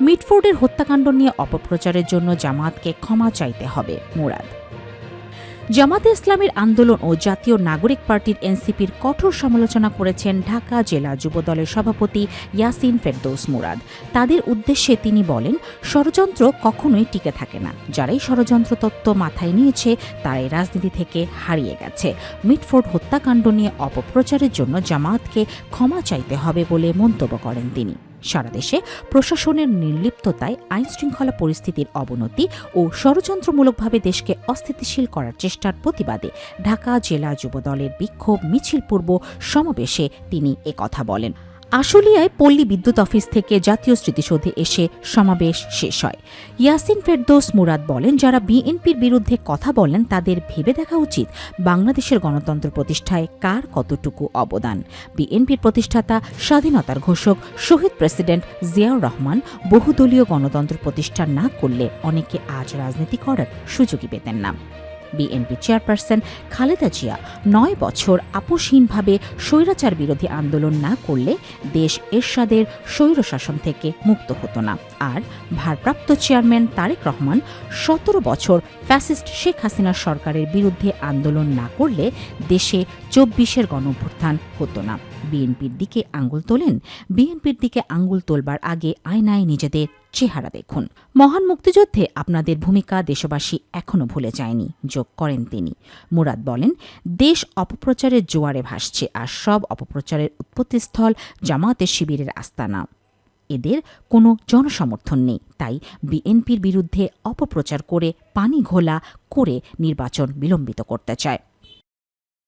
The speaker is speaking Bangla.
মিটফোর্ডের হত্যাকাণ্ড নিয়ে অপপ্রচারের জন্য জামাতকে ক্ষমা চাইতে হবে, মুরাদ। জামাতে ইসলামের আন্দোলন ও জাতীয় নাগরিক পার্টির এনসিপির কঠোর সমালোচনা করেছেন ঢাকা জেলা যুবদলের সভাপতি ইয়াসিন ফেরদৌস মুরাদ। তাদের উদ্দেশ্যে তিনি বলেন, ষড়যন্ত্র কখনোই টিকে থাকে না। যারাই ষড়যন্ত্র তত্ত্ব মাথায় নিয়েছে, তারাই রাজনীতি থেকে হারিয়ে গেছে। মিটফোর্ড হত্যাকাণ্ড নিয়ে অপপ্রচারের জন্য জামাতকে ক্ষমা চাইতে হবে বলে মন্তব্য করেন তিনি। সারা দেশে প্রশাসনের নির্লিপ্ততায় আইন শৃঙ্খলা পরিস্থিতির অবনতি ও ষড়যন্ত্রমূলকভাবে দেশকে অস্থিতিশীল করার চেষ্টার প্রতিবাদে ঢাকা জেলা যুবদলের বিক্ষোভ মিছিল পূর্ব সমাবেশে তিনি একথা বলেন। আশুলিয়ায় পল্লী বিদ্যুৎ অফিস থেকে জাতীয় স্মৃতিসৌধে এসে সমাবেশ শেষ হয়। ইয়াসিন ফেরদোস মুরাদ বলেন, যারা বিএনপির বিরুদ্ধে কথা বলেন, তাদের ভেবে দেখা উচিত বাংলাদেশের গণতন্ত্র প্রতিষ্ঠায় কার কতটুকু অবদান। বিএনপির প্রতিষ্ঠাতা, স্বাধীনতার ঘোষক, শহীদ প্রেসিডেন্ট জিয়াউর রহমান, বহুদলীয় গণতন্ত্র প্রতিষ্ঠা না করলে অনেকে আজ রাজনীতি করার সুযোগই পেতেন না। বিএনপি চেয়ারপারসন খালেদা জিয়া নয় বছর আপোষহীনভাবে স্বৈরাচার বিরোধী আন্দোলন না করলে দেশ এরশাদের স্বৈরশাসন থেকে মুক্ত হতো না। আর ভারপ্রাপ্ত চেয়ারম্যান তারেক রহমান সতেরো বছর ফ্যাসিস্ট শেখ হাসিনার সরকারের বিরুদ্ধে আন্দোলন না করলে দেশে চব্বিশের গণঅভ্যুত্থান হতো না। বিএনপির দিকে আঙ্গুল তোলেন। বিএনপির দিকে আঙ্গুল তোলবার আগে আয়নায় নিজেদের চেহারা দেখুন। মহান মুক্তিযুদ্ধে আপনাদের ভূমিকা দেশবাসী এখনও ভুলে যায়নি, যোগ করেন তিনি। মুরাদ বলেন, দেশ অপপ্রচারের জোয়ারে ভাসছে আর সব অপপ্রচারের উৎপত্তিস্থল জামাতের শিবিরের আস্তানা। এদের কোনো জনসমর্থন নেই, তাই বিএনপির বিরুদ্ধে অপপ্রচার করে, পানি ঘোলা করে নির্বাচন বিলম্বিত করতে চায়।